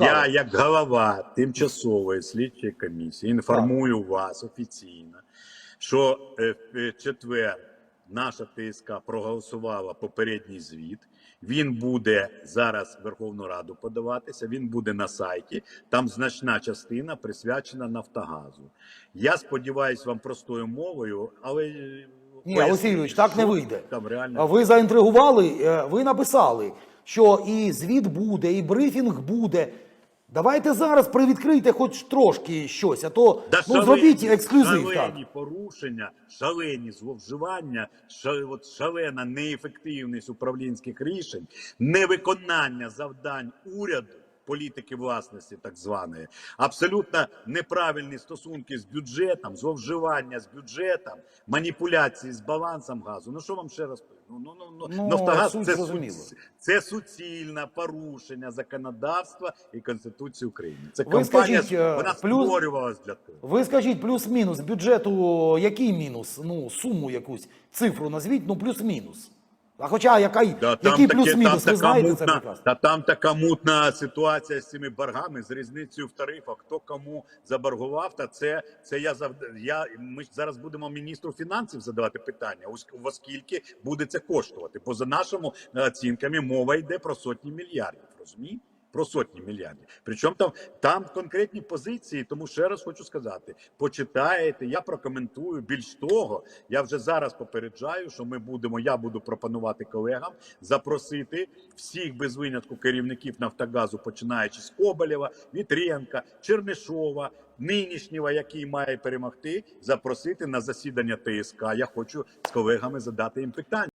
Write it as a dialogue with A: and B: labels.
A: Я, як голова тимчасової слідчої комісії, інформую вас офіційно, що е, в четвер наша ТСК проголосувала попередній звіт. Він буде зараз в Верховну Раду подаватися. Він буде на сайті. Там значна частина присвячена Нафтогазу. Я сподіваюся, вам простою мовою, але е,
B: Ні, Олексій Юрійович, так не вийде.
A: Там реально
B: Ви заінтригували, е, ви написали, що і звіт буде, і брифінг буде. Давайте зараз привідкрийте хоч трошки щось, а то
A: Да
B: ну,
A: шалені-
B: зробіть ексклюзив. Так.
A: Шалені порушення, шалені зловживання, шал, от шалена неефективність управлінських рішень, невиконання завдань уряду. Політики власності, так званої, абсолютно неправильні стосунки з бюджетом, зловживання з бюджетом, маніпуляції з балансом газу. Ну що вам ще раз ну, ну, ну,
B: Ну,
A: Нафтогаз це,
B: зрозуміла.
A: су- це суцільне порушення законодавства і Конституції України. Це
B: Ви
A: компанія
B: скажіть, е,
A: вона
B: плюс-
A: створювалась для того.
B: Ви скажіть плюс-мінус бюджету, який мінус? Ну, суму якусь, цифру назвіть, ну плюс-мінус. А хоча яка,
A: Да, там
B: який плюс-мінус,
A: там
B: ви
A: така
B: мутна, це прекрасно.
A: Та там така мутна ситуація з цими боргами, з різницею в тарифах. Хто кому заборгував? Та це це я зав... я. Ми зараз будемо міністру фінансів задавати питання. ос- Оскільки буде це коштувати? Бо за нашими оцінками мова йде про сотні мільярдів. Розумієте? Про сотні мільярдів. Причому там там конкретні позиції. Тому ще раз хочу сказати: почитаєте, я прокоментую. Більш того, я вже зараз попереджаю, що ми будемо. Я буду пропонувати колегам запросити всіх без винятку керівників Нафтогазу, починаючи з Коболєва, Вітренка, Чернишова, нинішнього, який має перемогти, запросити на засідання ТСК. Я хочу з колегами задати їм питання.